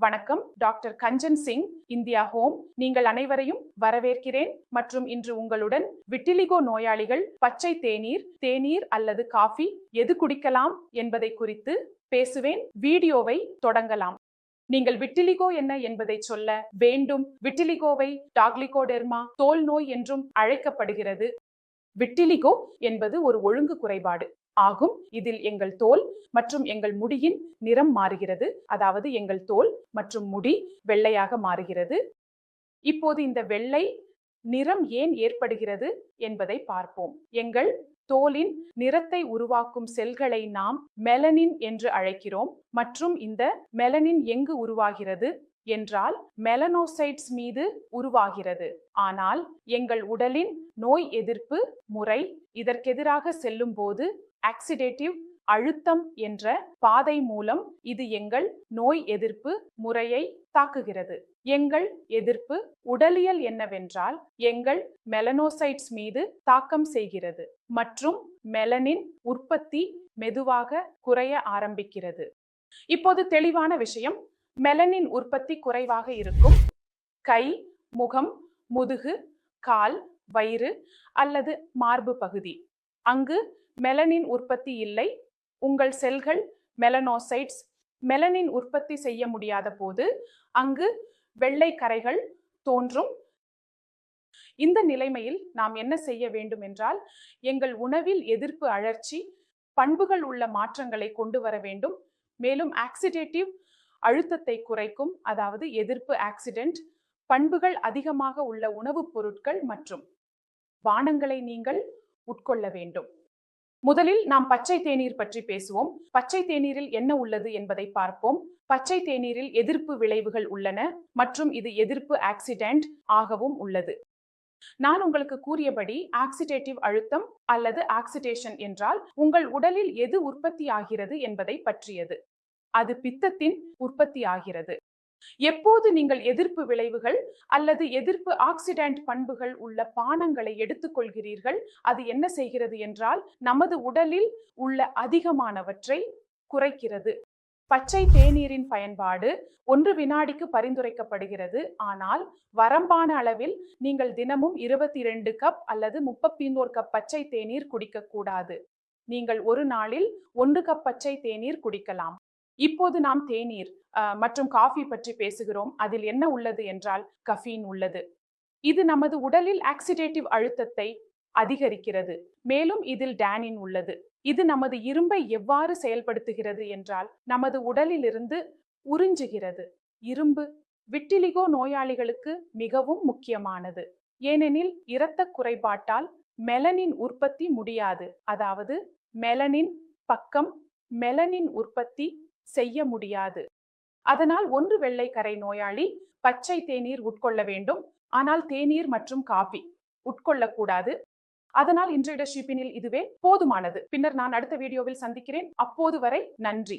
வணக்கம். Doctor Kanchan Singh India home. நீங்கள் அனைவரையும் வரவேற்கிறேன். மற்றும் இன்று உங்களுடன் விட்டிலிகோ நோயாளிகள் பச்சை தேநீர் தேநீர் அல்லது காஃபி எது குடிக்கலாம் என்பதை குறித்து பேசுவேன். வீடியோவை தொடங்கலாம். நீங்கள் விட்டிலிகோ என்ன என்பதை சொல்ல வேண்டும். விட்டிலிகோவை டாக்லிகோடெர்மா தோல் நோய் என்றும் அழைக்கப்படுகிறது. விட்டிலிகோ என்பது ஒரு ஒழுங்கு குறைபாடு. ஆகும். இதில் எங்கள் தோல் மற்றும் எங்கள் முடியின் நிறம் மாறுகிறது. அதாவது எங்கள் தோல் மற்றும் முடி வெள்ளையாக மாறுகிறது. இப்போது இந்த வெள்ளை நிறம் ஏன் ஏற்படுகிறது என்பதை பார்ப்போம். எங்கள் தோலின் நிறத்தை உருவாக்கும் செல்களை நாம் மெலனின் என்று அழைக்கிறோம். மற்றும் இந்த மெலனின் எங்கு உருவாகிறது என்றால் மெலனோசைட்ஸ் மீது உருவாகிறது. ஆனால் எங்கள் உடலின் நோய் எதிர்ப்பு முறை இதற்கெதிராக செல்லும் போது ஆக்சிடேட்டிவ் அழுத்தம் என்ற பாதை மூலம் இது எங்கள் நோய் எதிர்ப்பு முறையை தாக்குகிறது. எங்கள் எதிர்ப்பு உடலியல் என்னவென்றால் எங்கள் மெலனோசைட்ஸ் மீது தாக்கம் செய்கிறது மற்றும் மெலனின் உற்பத்தி மெதுவாக குறைய ஆரம்பிக்கிறது. இப்போது தெளிவான விஷயம். மெலனின் உற்பத்தி குறைவாக இருக்கும் கை முகம் முதுகு கால் வயிறு அல்லது மார்பு பகுதி. அங்கு மெலனின் உற்பத்தி இல்லை உங்கள் செல்கள் மெலனோசைட்ஸ் மெலனின் உற்பத்தி செய்ய முடியாத போது அங்கு வெள்ளை கரைகள் தோன்றும். இந்த நிலைமையில் நாம் என்ன செய்ய வேண்டும் என்றால் எங்கள் உணவில் எதிர்ப்பு அழற்சி பண்புகள் உள்ள மாற்றங்களை கொண்டு வர வேண்டும். மேலும் ஆக்சிடேட்டிவ் அழுத்தத்தை குறைக்கும் அதாவது எதிர்ப்பு ஆக்சிடென்ட் பண்புகள் அதிகமாக உள்ள உணவுப் பொருட்கள் மற்றும் பானங்களை நீங்கள் உட்கொள்ள வேண்டும். முதலில் நாம் பச்சை தேநீர் பற்றி பேசுவோம். பச்சை தேநீரில் என்ன உள்ளது என்பதை பார்ப்போம். பச்சை தேநீரில் எதிர்ப்பு விளைவுகள் உள்ளன மற்றும் இது எதிர்ப்பு ஆக்சிடென்ட் ஆகவும் உள்ளது. நான் உங்களுக்கு கூறியபடி ஆக்சிடேட்டிவ் அழுத்தம் அல்லது ஆக்சிடேஷன் என்றால் உங்கள் உடலில் எது உற்பத்தி ஆகிறது என்பதை பற்றியது. அது பித்தத்தின் உற்பத்தி ஆகிறது எப்போது நீங்கள் எதிர்ப்பு விளைவுகள் அல்லது எதிர்ப்பு ஆக்சிடென்ட் பண்புகள் உள்ள பானங்களை எடுத்துக்கொள்கிறீர்கள் அது என்ன செய்கிறது என்றால் நமது உடலில் உள்ள அதிகமானவற்றை குறைக்கிறது. பச்சை தேநீரின் பயன்பாடு ஒன்று வினாடிக்கு பரிந்துரைக்கப்படுகிறது. ஆனால் வரம்பான அளவில் நீங்கள் தினமும் இருபத்தி ரெண்டு கப் அல்லது முப்பத்தினோரு கப் பச்சை தேநீர் குடிக்கக்கூடாது. நீங்கள் ஒரு நாளில் ஒன்று கப் பச்சை தேநீர் குடிக்கலாம். இப்போது நாம் தேநீர் மற்றும் காஃபி பற்றி பேசுகிறோம். அதில் என்ன உள்ளது என்றால் கஃபீன் உள்ளது. இது நமது உடலில் ஆக்சிடேட்டிவ் அழுத்தத்தை அதிகரிக்கிறது. மேலும் இதில் டேனின் உள்ளது. இது நமது இரும்பை எவ்வாறு செயல்படுத்துகிறது என்றால் நமது உடலிலிருந்து உறிஞ்சுகிறது. இரும்பு விட்டிலிகோ நோயாளிகளுக்கு மிகவும் முக்கியமானது. ஏனெனில் இரத்த குறைபாட்டால் மெலனின் உற்பத்தி முடியாது. அதாவது மெலனின் பக்கம் மெலனின் உற்பத்தி செய்ய முடியாது. அதனால் ஒன்று வெள்ளைக்கரை நோயாளி பச்சை தேநீர் உட்கொள்ள வேண்டும். ஆனால் தேநீர் மற்றும் காபி உட்கொள்ளக்கூடாது அதனால் இன்றைய ஷிப்பினில் இதுவே போதுமானது. பின்னர் நான் அடுத்த வீடியோவில் சந்திக்கிறேன். அப்போது வரை நன்றி.